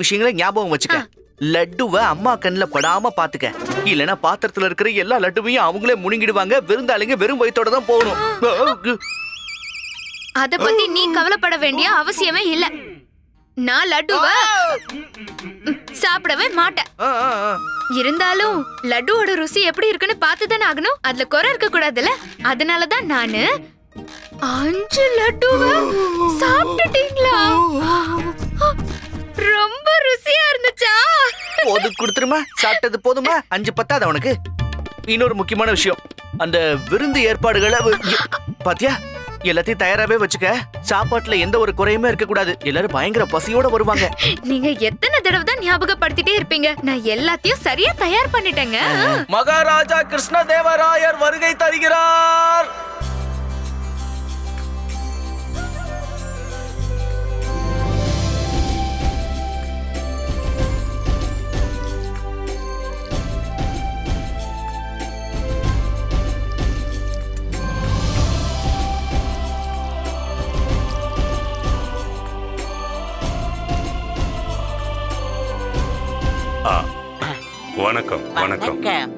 விஷயங்களை ஞாபகம் வச்சுக்க. லட்டுவ அம்மா கண்ணுல படாம பாத்துக்க. இல்லனா பாத்திரத்துல இருக்கிற எல்லா லட்டுவையும் அவங்களே முழுங்கிடுவாங்க. விருந்தாளிங்க வெறும் வயித்தோட தான் போகணும். அத பத்தி நீ கவலைப்பட வேண்டிய அவசியமே இல்ல. நான் லட்டுவ சாப்பிடவே மாட்டேன். இருந்தாலும் லட்டுவோட ருசி எப்படி இருக்குன்னு பார்த்து தானே ஆகணும். அதுல குறை இருக்க கூடாதுல்ல. அதனாலதான் நானு அஞ்சு லட்டுவ சாப்பிட்டுட்டீங்களா போது கொடுத்துருமா? சாப்பிட்டது போதுமா? அஞ்சு பத்தாது அவனுக்கு இன்னொரு முக்கியமான விஷயம். அந்த விருந்து ஏற்பாடுகளை பாத்தியா? எல்லாத்தையும் தயாராவே வச்சுக்க. சாப்பாட்டுல எந்த ஒரு குறையுமே இருக்க கூடாது எல்லாரும் பயங்கர பசியோட வருவாங்க. நீங்க எத்தனை தடவை தான் ஞாபகப்படுத்திட்டே இருப்பீங்க? நான் எல்லாத்தையும் சரியா தயார் பண்ணிட்டேங்க. மகாராஜா கிருஷ்ணதேவராயர் வருகை தருகிறார். வணக்கம் வணக்கம். வணக்கம்.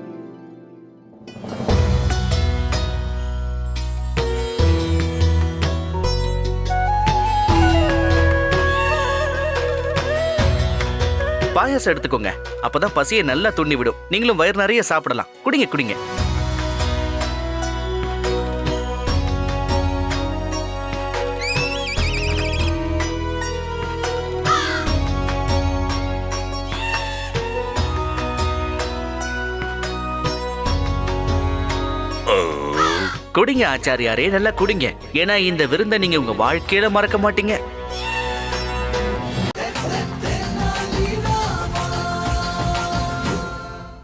பாயாசம் எடுத்துக்கோங்க. அப்பதான் பசியை நல்லா துண்ணி விடும் நீங்களும் வயிறு நிறைய சாப்பிடலாம். குடிங்க குடிங்க. குடிங்க ஆச்சாரியாரே. நல்லா குடிங்க. ஏன்னா இந்த விருந்தை நீங்க உங்க வாழ்க்கையில மறக்க மாட்டீங்க.